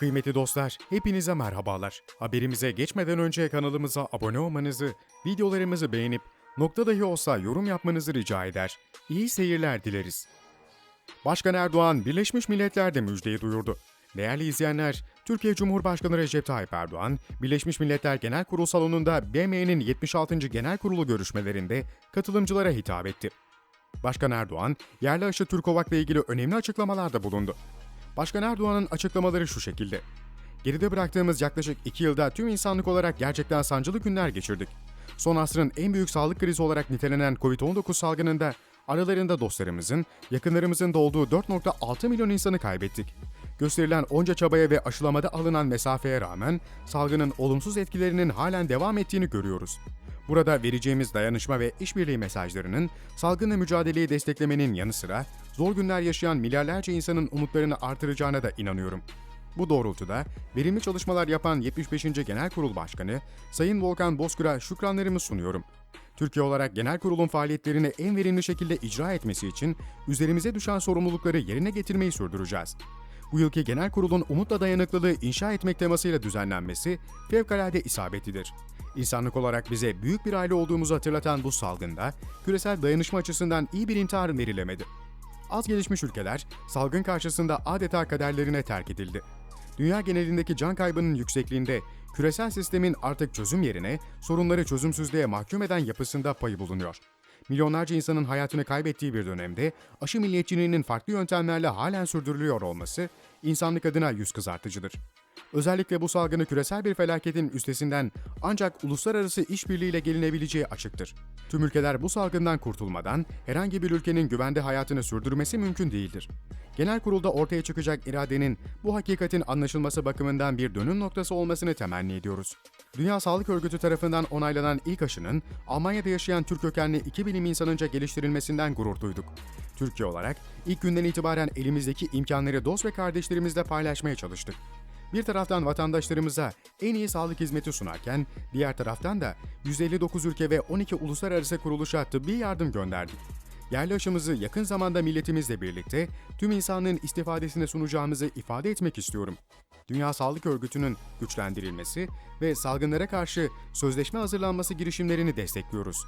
Kıymetli dostlar, hepinize merhabalar. Haberimize geçmeden önce kanalımıza abone olmanızı, videolarımızı beğenip nokta dahi olsa yorum yapmanızı rica eder. İyi seyirler dileriz. Başkan Erdoğan Birleşmiş Milletler'de müjdeyi duyurdu. Değerli izleyenler, Türkiye Cumhurbaşkanı Recep Tayyip Erdoğan, Birleşmiş Milletler Genel Kurul salonunda BM'nin 76. Genel Kurulu görüşmelerinde katılımcılara hitap etti. Başkan Erdoğan, yerli aşı Türkovak'la ilgili önemli açıklamalarda bulundu. Başkan Erdoğan'ın açıklamaları şu şekilde. Geride bıraktığımız yaklaşık iki yılda tüm insanlık olarak gerçekten sancılı günler geçirdik. Son asrın en büyük sağlık krizi olarak nitelenen COVID-19 salgınında aralarında dostlarımızın, yakınlarımızın da olduğu 4.6 milyon insanı kaybettik. Gösterilen onca çabaya ve aşılamada alınan mesafeye rağmen salgının olumsuz etkilerinin halen devam ettiğini görüyoruz. Burada vereceğimiz dayanışma ve işbirliği mesajlarının salgınla mücadeleyi desteklemenin yanı sıra zor günler yaşayan milyarlarca insanın umutlarını artıracağına da inanıyorum. Bu doğrultuda verimli çalışmalar yapan 75. Genel Kurul Başkanı Sayın Volkan Bozkır'a şükranlarımı sunuyorum. Türkiye olarak genel kurulun faaliyetlerini en verimli şekilde icra etmesi için üzerimize düşen sorumlulukları yerine getirmeyi sürdüreceğiz. Bu yılki genel kurulun umutla dayanıklılığı inşa etmek temasıyla düzenlenmesi fevkalade isabetlidir. İnsanlık olarak bize büyük bir aile olduğumuzu hatırlatan bu salgında küresel dayanışma açısından iyi bir intihar verilemedi. Az gelişmiş ülkeler salgın karşısında adeta kaderlerine terk edildi. Dünya genelindeki can kaybının yüksekliğinde küresel sistemin artık çözüm yerine sorunları çözümsüzlüğe mahkum eden yapısında payı bulunuyor. Milyonlarca insanın hayatını kaybettiği bir dönemde aşı milliyetçiliğinin farklı yöntemlerle halen sürdürülüyor olması insanlık adına yüz kızartıcıdır. Özellikle bu salgını küresel bir felaketin üstesinden ancak uluslararası işbirliğiyle gelinebileceği açıktır. Tüm ülkeler bu salgından kurtulmadan herhangi bir ülkenin güvende hayatını sürdürmesi mümkün değildir. Genel kurulda ortaya çıkacak iradenin bu hakikatin anlaşılması bakımından bir dönüm noktası olmasını temenni ediyoruz. Dünya Sağlık Örgütü tarafından onaylanan ilk aşının Almanya'da yaşayan Türk kökenli iki bilim insanınca geliştirilmesinden gurur duyduk. Türkiye olarak ilk günden itibaren elimizdeki imkanları dost ve kardeşlerimizle paylaşmaya çalıştık. Bir taraftan vatandaşlarımıza en iyi sağlık hizmeti sunarken, diğer taraftan da 159 ülke ve 12 uluslararası kuruluşa tıbbi yardım gönderdik. Yerli aşımızı yakın zamanda milletimizle birlikte tüm insanlığın istifadesine sunacağımızı ifade etmek istiyorum. Dünya Sağlık Örgütü'nün güçlendirilmesi ve salgınlara karşı sözleşme hazırlanması girişimlerini destekliyoruz.